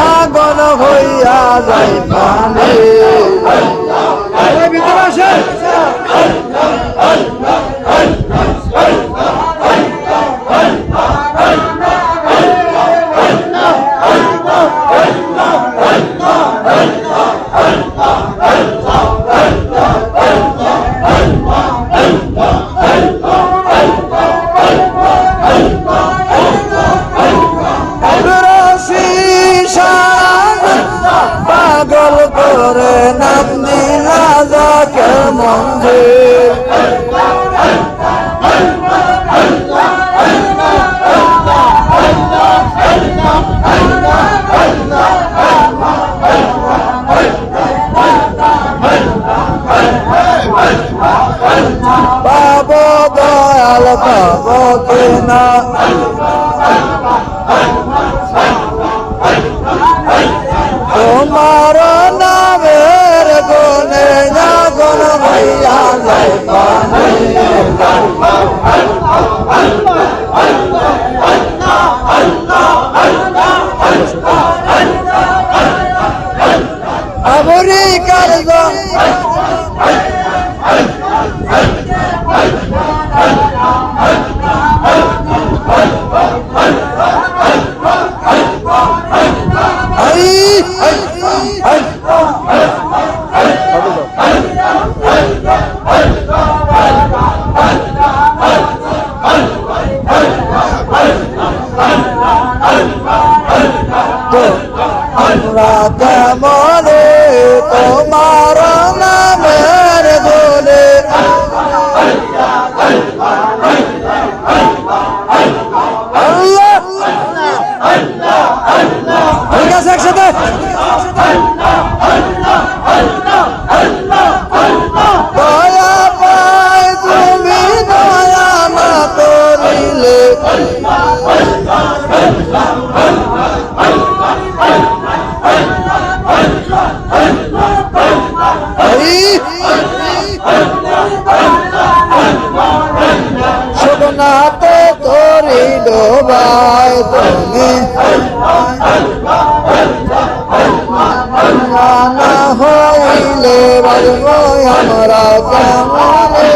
আগুন হইয়া যায় পাবো কিনা তোমার নামের গুণে যখন ভাইয়া যায় কেমনে তোমার ডোবায় তুমি না হইলে বলব আমরা কেমনে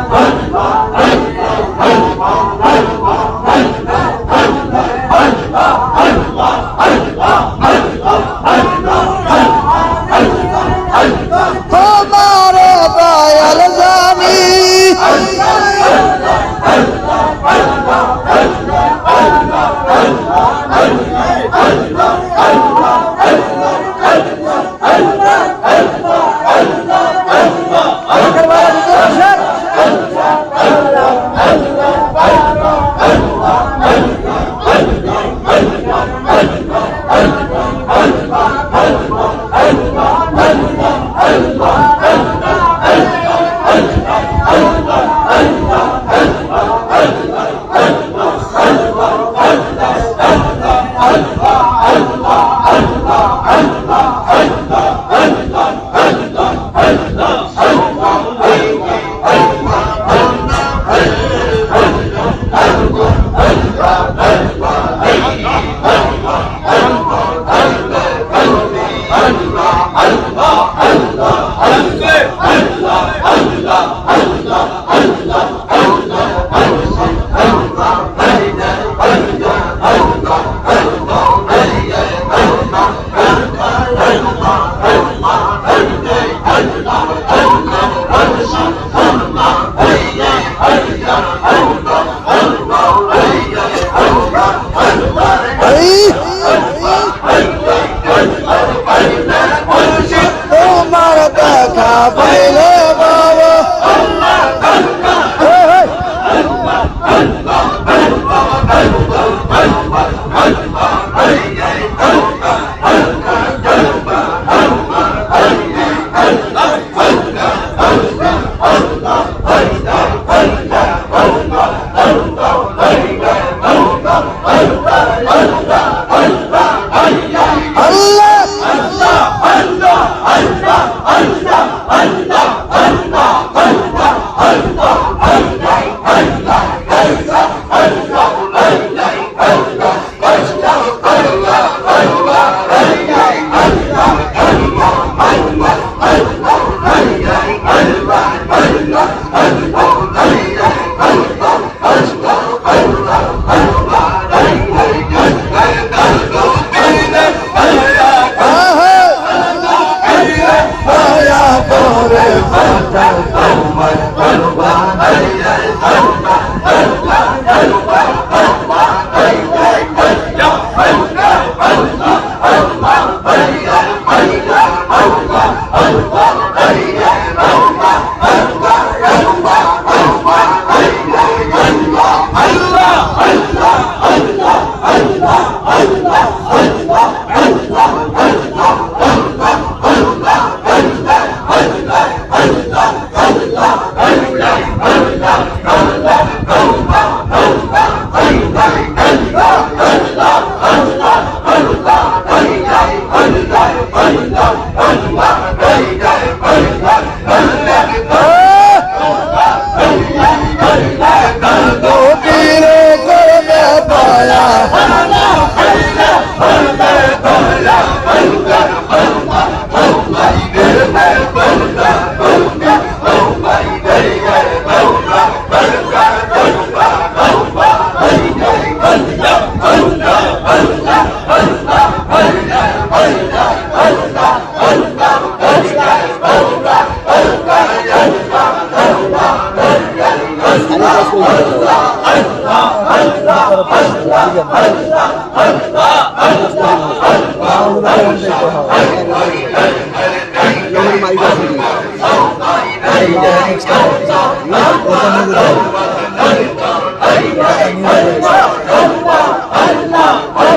তোমার একটু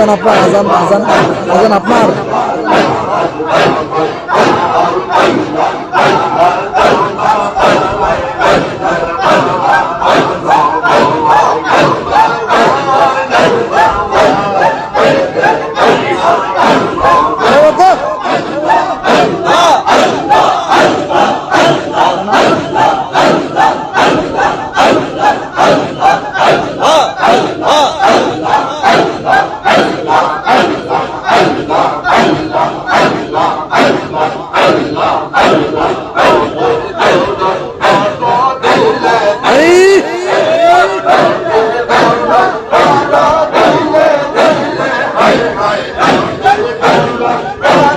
আজান আপনার আজান আজান আজান আপনার। Ajuda! Ajuda!